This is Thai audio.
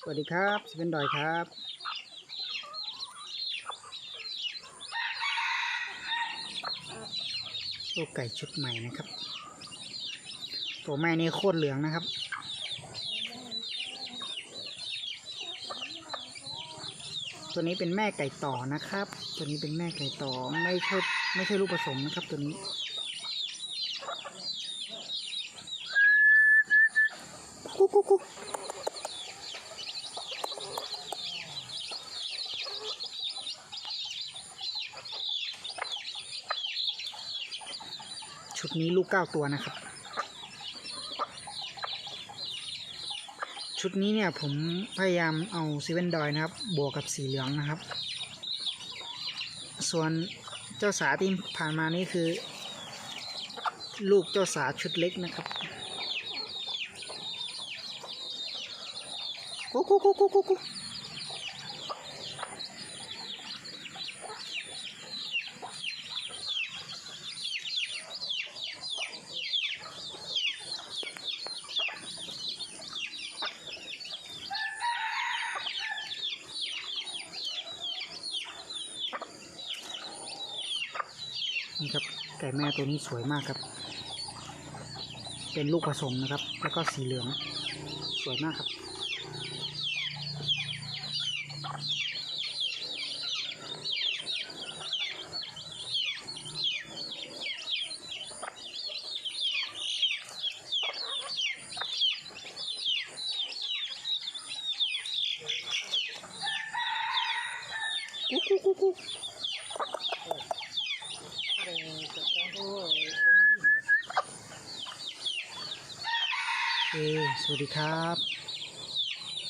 สวัสดีครับสเวนดอยครับ ลูกไก่ชุดใหม่นะครับ ตัวแม่นี่โคตรเหลืองนะครับ ตัวนี้เป็นแม่ไก่ต่อนะครับ ตัวนี้เป็นแม่ไก่ต่อไม่ใช่ไม่ใช่ลูกผสมนะครับตัวนี้กุ๊กกุ๊ก ชุดนี้ลูกเก้าตัวนะครับ ชุดนี้เนี่ยผมพยายามเอาซีเว่นดอยนะครับ บวกกับสีเหลืองนะครับ ส่วนเจ้าสาที่ผ่านมานี่คือ ลูกเจ้าสาชุดเล็กนะครับกุ๊กกุ๊กกุ๊กกุ๊กกุ๊ก นี่ครับไก่แม่ตัวนี้สวยมากครับ เป็นลูกผสมนะครับ แล้วก็สีเหลือง สวยมากครับกุ๊กกุ๊กกุ๊กกุ๊กโอเค สวัสดีครับ